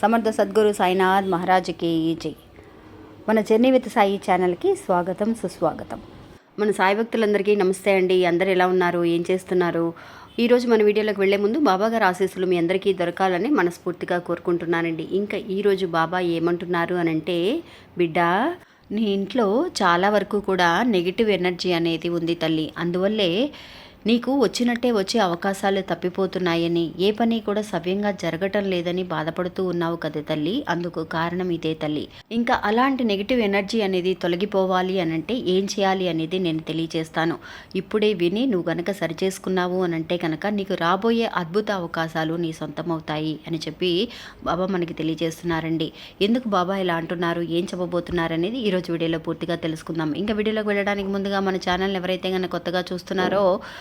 సమర్థ సద్గురు సాయినాథ్ మహారాజుకి జై. మన జర్నీ విత్ సాయి ఛానల్కి స్వాగతం సుస్వాగతం. మన సాయి భక్తులందరికీ నమస్తే అండి. అందరు ఎలా ఉన్నారు? ఏం చేస్తున్నారు? ఈరోజు మన వీడియోలోకి వెళ్ళే ముందు బాబా గారు ఆశీస్సులు మీ అందరికీ దొరకాలని మనస్ఫూర్తిగా కోరుకుంటున్నానండి. ఇంకా ఈరోజు బాబా ఏమంటున్నారు అని అంటే బిడ్డ నీ ఇంట్లో చాలా వరకు కూడా నెగిటివ్ ఎనర్జీ అనేది ఉంది తల్లి. అందువల్లే నీకు వచ్చినట్టే వచ్చే అవకాశాలు తప్పిపోతున్నాయని ఏ పని కూడా సవ్యంగా జరగటం లేదని బాధపడుతూ ఉన్నావు కదా తల్లి. అందుకు కారణం ఇదే తల్లి. ఇంకా అలాంటి నెగిటివ్ ఎనర్జీ అనేది తొలగిపోవాలి అని అంటే ఏం చేయాలి అనేది నేను తెలియజేస్తాను. ఇప్పుడే విని నువ్వు గనక సరిచేసుకున్నావు అని అంటే కనుక నీకు రాబోయే అద్భుత అవకాశాలు నీ సొంతమవుతాయి అని చెప్పి బాబా మనకి తెలియజేస్తున్నారండి. ఎందుకు బాబా ఇలా అంటున్నారు? ఏం చెప్పబోతున్నారు అనేది ఈరోజు వీడియోలో పూర్తిగా తెలుసుకుందాం. ఇంకా వీడియోలోకి వెళ్ళడానికి ముందుగా మన ఛానల్ ఎవరైతే కనుక కొత్తగా చూస్తున్నారో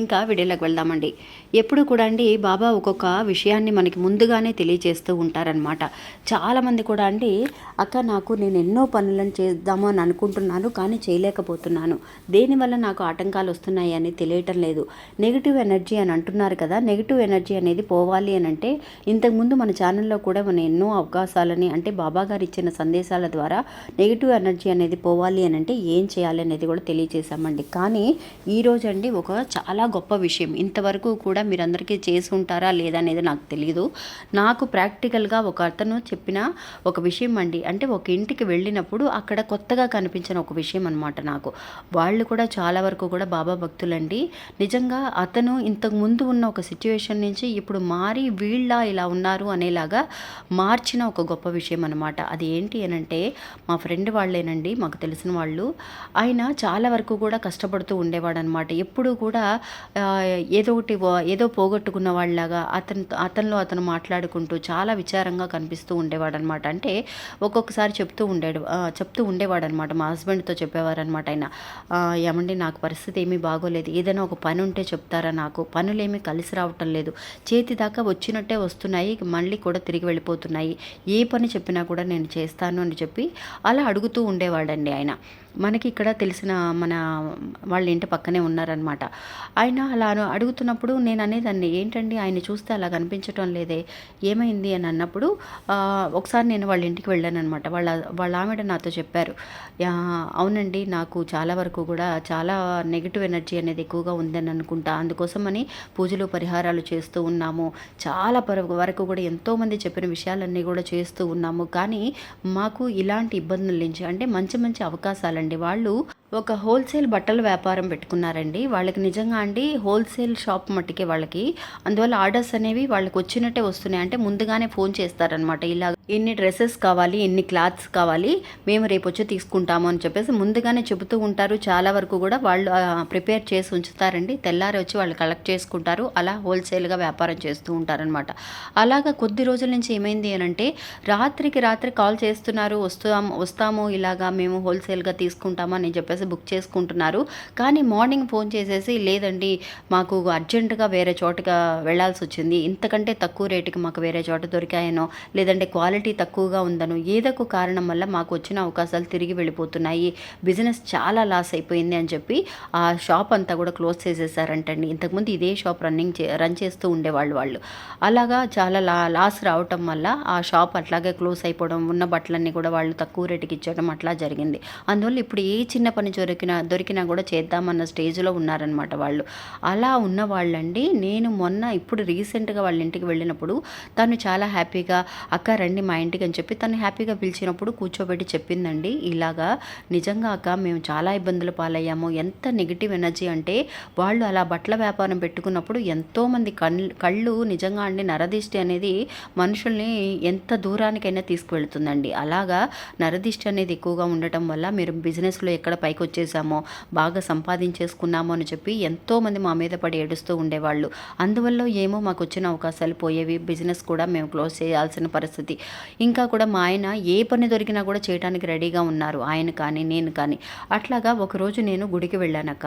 ఇంకా వీడియోలోకి వెళ్దామండి. ఎప్పుడు కూడా అండి బాబా ఒక్కొక్క విషయాన్ని మనకి ముందుగానే తెలియజేస్తూ ఉంటారనమాట చాలామంది కూడా అండి అక్క నాకు నేను ఎన్నో పనులను చేద్దాము అని అనుకుంటున్నాను కానీ చేయలేకపోతున్నాను. దేనివల్ల నాకు ఆటంకాలు వస్తున్నాయి అని తెలియటం లేదు. నెగిటివ్ ఎనర్జీ అని అంటున్నారు కదా నెగిటివ్ ఎనర్జీ అనేది పోవాలి అని అంటే ఇంతకుముందు మన ఛానల్లో కూడా మన ఎన్నో అవకాశాలని అంటే బాబా గారు ఇచ్చిన సందేశాల ద్వారా నెగిటివ్ ఎనర్జీ అనేది పోవాలి అని అంటే ఏం చేయాలి అనేది కూడా తెలియజేశామండి. కానీ ఈరోజు అండి ఒక చాలా గొప్ప విషయం. ఇంతవరకు కూడా మీరందరికీ చేసి ఉంటారా లేదా అనేది నాకు తెలియదు నాకు ప్రాక్టికల్గా ఒక అతను చెప్పిన ఒక విషయం అండి. అంటే ఒక ఇంటికి వెళ్ళినప్పుడు అక్కడ కొత్తగా కనిపించిన ఒక విషయం అనమాట నాకు. వాళ్ళు కూడా చాలా వరకు కూడా బాబా భక్తులండి. నిజంగా అతను ఇంతకు ముందు ఉన్న ఒక సిచ్యువేషన్ నుంచి ఇప్పుడు మారి వీళ్ళ ఇలా ఉన్నారు అనేలాగా మార్చిన ఒక గొప్ప విషయం అనమాట అది ఏంటి అని అంటే మా ఫ్రెండ్ వాళ్ళేనండి మాకు తెలిసిన వాళ్ళు. ఆయన చాలా వరకు కూడా కష్టపడుతూ ఉండేవాడు అనమాట ఎప్పుడూ కూడా ఏదో ఒకటి ఏదో పోగొట్టుకున్న వాళ్ళలాగా అతను అతనిలో అతను మాట్లాడుకుంటూ చాలా విచారంగా కనిపిస్తూ ఉండేవాడు అనమాట అంటే ఒక్కొక్కసారి చెప్తూ ఉండేడు చెప్తూ ఉండేవాడు అనమాట మా హస్బెండ్తో చెప్పేవారనమాట ఆయన. ఏమండి నాకు పరిస్థితి ఏమీ బాగోలేదు. ఏదైనా ఒక పని ఉంటే చెప్తారా నాకు? పనులేమీ కలిసి రావటం లేదు. చేతి దాకా వచ్చినట్టే వస్తున్నాయి మళ్ళీ కూడా తిరిగి వెళ్ళిపోతున్నాయి. ఏ పని చెప్పినా కూడా నేను చేస్తాను అని చెప్పి అలా అడుగుతూ ఉండేవాడండి ఆయన. మనకి ఇక్కడ తెలిసిన మన వాళ్ళ ఇంటి పక్కనే ఉన్నారనమాట ఆయన అలా అడుగుతున్నప్పుడు నేను అనేదాన్ని ఏంటండి ఆయన చూస్తే అలా కనిపించటం లేదే? ఏమైంది? అని అన్నప్పుడు ఒకసారి నేను వాళ్ళ ఇంటికి వెళ్ళానమాట వాళ్ళ వాళ్ళ ఆవిడ నాతో చెప్పారు అవునండి నాకు చాలా వరకు కూడా చాలా నెగిటివ్ ఎనర్జీ అనేది ఎక్కువగా ఉందని అనుకుంటా. అందుకోసమని పూజలు పరిహారాలు చేస్తూ ఉన్నాము. చాలా వరకు కూడా ఎంతోమంది చెప్పిన విషయాలన్నీ కూడా చేస్తూ ఉన్నాము. కానీ మాకు ఇలాంటి ఇబ్బందుల నుంచి అంటే మంచి మంచి అవకాశాలు ఉన్నారండి వాళ్ళు ఒక హోల్సేల్ బట్టల వ్యాపారం పెట్టుకున్నారండి. వాళ్ళకి నిజంగా అండి హోల్సేల్ షాప్ మట్టుకే వాళ్ళకి. అందువల్ల ఆర్డర్స్ అనేవి వాళ్ళకి వచ్చినట్టే వస్తున్నాయి. అంటే ముందుగానే ఫోన్ చేస్తారనమాట ఇలా ఇన్ని డ్రెస్సెస్ కావాలి ఇన్ని క్లాత్స్ కావాలి మేము రేపు వచ్చి తీసుకుంటాము అని చెప్పేసి ముందుగానే చెబుతూ ఉంటారు. చాలా వరకు కూడా వాళ్ళు ప్రిపేర్ చేసి ఉంచుతారండి. తెల్లారి వచ్చి వాళ్ళు కలెక్ట్ చేసుకుంటారు. అలా హోల్సేల్గా వ్యాపారం చేస్తూ ఉంటారనమాట అలాగా కొద్ది రోజుల నుంచి ఏమైంది అని అంటే రాత్రికి రాత్రి కాల్ చేస్తున్నారు వస్తాము వస్తాము ఇలాగా మేము హోల్సేల్గా తీసుకుంటాము అని చెప్పేసి బుక్ చేసుకుంటున్నారు. కానీ మార్నింగ్ ఫోన్ చేసేసి లేదండి మాకు అర్జెంటుగా వేరే చోటగా వెళ్ళాల్సి వచ్చింది. ఇంతకంటే తక్కువ రేటుకి మాకు వేరే చోట దొరికాయనో లేదంటే క్వాలిటీ తక్కువగా ఉందనో ఏదో ఒక కారణం వల్ల మాకు వచ్చిన అవకాశాలు తిరిగి వెళ్ళిపోతున్నాయి. బిజినెస్ చాలా లాస్ అయిపోయింది అని చెప్పి ఆ షాప్ అంతా కూడా క్లోజ్ చేసేసారంటండి. ఇంతకుముందు ఇదే షాప్ రన్నింగ్ చే రన్ చేస్తూ ఉండేవాళ్ళు వాళ్ళు. అలాగా చాలా లా లాస్ రావటం వల్ల ఆ షాప్ అట్లాగే క్లోజ్ అయిపోవడం ఉన్న బట్టలన్నీ కూడా వాళ్ళు తక్కువ రేటుకి ఇచ్చడం అట్లా జరిగింది. అందువల్ల ఇప్పుడు ఏ చిన్న పని దొరికినా దొరికినా కూడా చేద్దామన్న స్టేజ్లో ఉన్నారనమాట వాళ్ళు. అలా ఉన్న వాళ్ళండి నేను మొన్న ఇప్పుడు రీసెంట్గా వాళ్ళ ఇంటికి వెళ్ళినప్పుడు తను చాలా హ్యాపీగా అక్క రండి మా ఇంటికి అని చెప్పి తను హ్యాపీగా పిలిచినప్పుడు కూర్చోబెట్టి చెప్పిందండి. ఇలాగా నిజంగా అక్క మేము చాలా ఇబ్బందులు పాలయ్యాము. ఎంత నెగిటివ్ ఎనర్జీ అంటే వాళ్ళు అలా బట్టల వ్యాపారం పెట్టుకున్నప్పుడు ఎంతోమంది కళ్ళు కళ్ళు నిజంగా అండి నరదిష్టి అనేది మనుషుల్ని ఎంత దూరానికైనా తీసుకువెళ్తుందండి. అలాగా నరదిష్టి అనేది ఎక్కువగా ఉండటం వల్ల మీరు బిజినెస్ బిజినెస్లో ఎక్కడ పైకి వచ్చేసామో బాగా సంపాదించేసుకున్నామో అని చెప్పి ఎంతోమంది మా మీద పడి ఏడుస్తూ ఉండేవాళ్ళు. అందువల్ల ఏమో మాకు వచ్చిన అవకాశాలు పోయేవి. బిజినెస్ కూడా మేము క్లోజ్ చేయాల్సిన పరిస్థితి. ఇంకా కూడా మా ఆయన ఏ పని దొరికినా కూడా చేయడానికి రెడీగా ఉన్నారు. ఆయన కానీ నేను కానీ. అట్లాగా ఒకరోజు నేను గుడికి వెళ్ళానక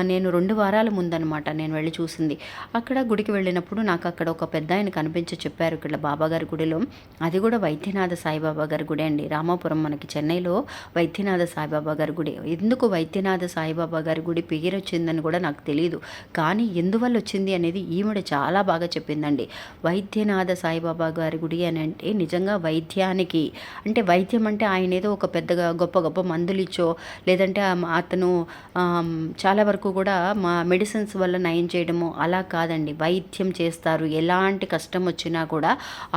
నేను రెండు వారాల ముందనమాట నేను వెళ్ళి చూసింది. అక్కడ గుడికి వెళ్ళినప్పుడు నాకు అక్కడ ఒక పెద్ద ఆయన కనిపించి చెప్పారు. ఇక్కడ బాబాగారి గుడిలో. అది కూడా వైద్యనాథ సాయిబాబా గారి గుడి అండి. రామాపురం మనకి చెన్నైలో వైద్యనాథ సాయిబాబా గారి గుడి. ఎందుకు వైద్యనాథ సాయిబాబా గారి గుడి పేరు వచ్చిందని కూడా నాకు తెలియదు కానీ ఎందువల్ల వచ్చింది అనేది ఈవిడ చాలా బాగా చెప్పిందండి. వైద్యనాథ సాయిబాబా గారి గుడి అని అంటే నిజంగా వైద్యానికి అంటే వైద్యం అంటే ఆయన ఏదో ఒక పెద్దగా గొప్ప గొప్ప మందులు ఇచ్చో లేదంటే అతను చాలా వరకు కూడా మా మెడిసిన్స్ వల్ల నయం చేయడము అలా కాదండి. వైద్యం చేస్తారు. ఎలాంటి కష్టం వచ్చినా కూడా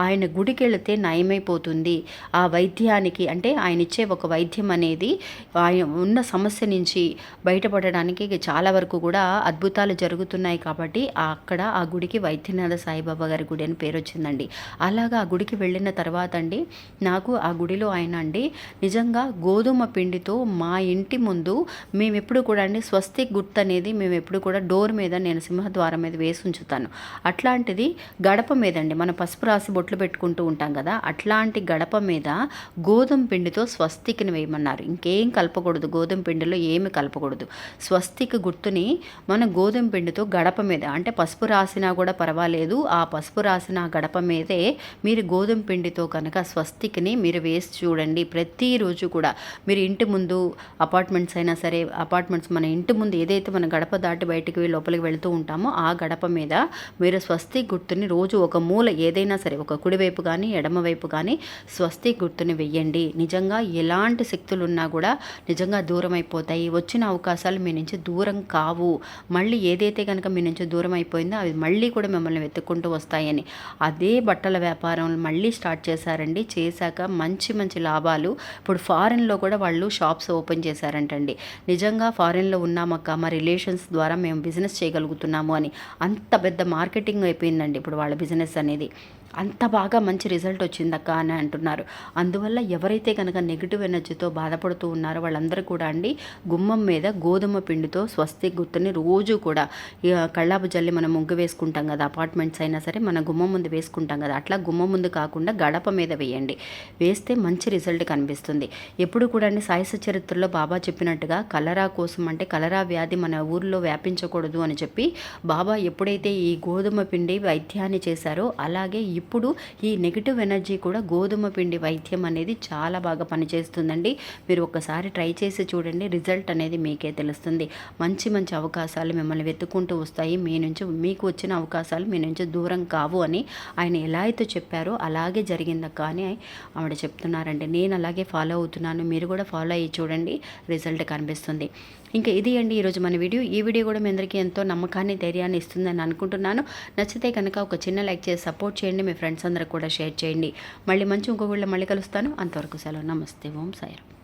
ఆయన గుడికి వెళితే నయమైపోతుంది. ఆ వైద్యానికి అంటే ఆయన ఇచ్చే ఒక వైద్యం అనేది ఉన్న సమస్య నుంచి బయటపడడానికి చాలా వరకు కూడా అద్భుతాలు జరుగుతున్నాయి కాబట్టి అక్కడ ఆ గుడికి వైద్యనాథ సాయిబాబా గారి గుడి అని పేరు వచ్చిందండి. అలాగా ఆ గుడికి వెళ్ళిన తర్వాత అండి నాకు ఆ గుడిలో ఆయన అండి నిజంగా గోధుమ పిండితో మా ఇంటి ముందు మేము ఎప్పుడు కూడా అండి స్వస్తిక్ గుర్తు అనేది మేము ఎప్పుడు కూడా డోర్ మీద నేను సింహద్వారం మీద వేసి ఉంచుతాను. అట్లాంటిది గడప మీద అండి మనం పసుపు రాసి బొట్లు పెట్టుకుంటూ ఉంటాం కదా అట్లాంటి గడప మీద గోధుమ పిండితో స్వస్తికిని వేయమన్నారు. ఇంకే ఏం కలపకూడదు. గోధుమ పిండిలో ఏమి కలపకూడదు. స్వస్తిక్ గుర్తుని మన గోధుమ పిండితో గడప మీద అంటే పసుపు రాసినా కూడా పర్వాలేదు. ఆ పసుపు రాసిన గడప మీదే మీరు గోధుమ పిండితో కనుక స్వస్తిక్ని మీరు వేసి చూడండి. ప్రతిరోజు కూడా మీరు ఇంటి ముందు అపార్ట్మెంట్స్ అయినా సరే అపార్ట్మెంట్స్ మన ఇంటి ముందు ఏదైతే మన గడప దాటి బయటికి వెళ్ళి లోపలికి వెళుతూ ఉంటామో ఆ గడప మీద మీరు స్వస్తి గుర్తుని రోజు ఒక మూల ఏదైనా సరే ఒక కుడివైపు కానీ ఎడమవైపు కానీ స్వస్తి గుర్తుని వెయ్యండి. నిజంగా ఎలాంటి శక్తులు ఉన్నా కూడా నిజంగా దూరం అయిపోతాయి వచ్చిన అవకాశాలు మీ నుంచి దూరం కావు. మళ్ళీ ఏదైతే కనుక మీ నుంచి దూరం అయిపోయిందో అవి మళ్ళీ కూడా మిమ్మల్ని వెతుక్కుంటూ వస్తాయని. అదే బట్టల వ్యాపారం మళ్ళీ స్టార్ట్ చేశారండి. చేశాక మంచి మంచి లాభాలు. ఇప్పుడు ఫారెన్లో కూడా వాళ్ళు షాప్స్ ఓపెన్ చేశారంటండి. నిజంగా ఫారెన్లో ఉన్నామక్క మా రిలేషన్స్ ద్వారా మేము బిజినెస్ చేయగలుగుతున్నాము అని. అంత పెద్ద మార్కెటింగ్ అయిపోయిందండి ఇప్పుడు వాళ్ళ బిజినెస్ అనేది. అంత బాగా మంచి రిజల్ట్ వచ్చిందక్క అని అంటున్నారు. అందువల్ల ఎవరైతే కనుక నెగిటివ్ ఎనర్జీతో బాధపడుతూ ఉన్నారో వాళ్ళందరూ కూడా అండి. గుమ్మం మీద గోధుమ పిండితో స్వస్తి గుర్తుని రోజు కూడా కళ్ళాపు జల్లి మనం ముగ్గు వేసుకుంటాం కదా అపార్ట్మెంట్స్ అయినా సరే మన గుమ్మం ముందు వేసుకుంటాం కదా అట్లా గుమ్మం ముందు కాకుండా గడప మీద వేయండి. వేస్తే మంచి రిజల్ట్ కనిపిస్తుంది. ఎప్పుడు కూడా అండి సాయస చరిత్రలో బాబా చెప్పినట్టుగా కలరా కోసం అంటే కలరా వ్యాధి మన ఊర్లో వ్యాపించకూడదు అని చెప్పి బాబా ఎప్పుడైతే ఈ గోధుమ పిండి వైద్యాన్ని చేశారో అలాగే ఇప్పుడు ఈ నెగిటివ్ ఎనర్జీ కూడా గోధుమ పిండి వైద్యం అనేది చాలా బాగా పనిచేస్తుందండి. మీరు ఒకసారి ట్రై చేసి చూడండి. రిజల్ట్ అనేది మీకే తెలుస్తుంది. మంచి మంచి అవకాశాలు మిమ్మల్ని వెతుక్కుంటూ వస్తాయి. మీ నుంచి మీకు వచ్చిన అవకాశాలు మీ నుంచి దూరం కావు అని ఆయన ఎలా అయితే చెప్పారో అలాగే జరిగిందక్క అని ఆవిడ చెప్తున్నారండి. నేను అలాగే ఫాలో అవుతున్నాను. మీరు కూడా ఫాలో అయ్యి చూడండి. రిజల్ట్ కనిపిస్తుంది. ఇంకా ఇది అండి ఈరోజు మన వీడియో. ఈ వీడియో కూడా మీ అందరికీ ఎంతో నమ్మకాన్ని ధైర్యాన్ని ఇస్తుందని అనుకుంటున్నాను. నచ్చితే కనుక ఒక చిన్న లైక్ చేసి సపోర్ట్ చేయండి. మీ ఫ్రెండ్స్ అందరికి కూడా షేర్ చేయండి. మళ్ళీ మంచి ఇంకొక మళ్ళీ కలుస్తాను. అంతవరకు సెలవు. నమస్తే. ఓం సాయిరామ్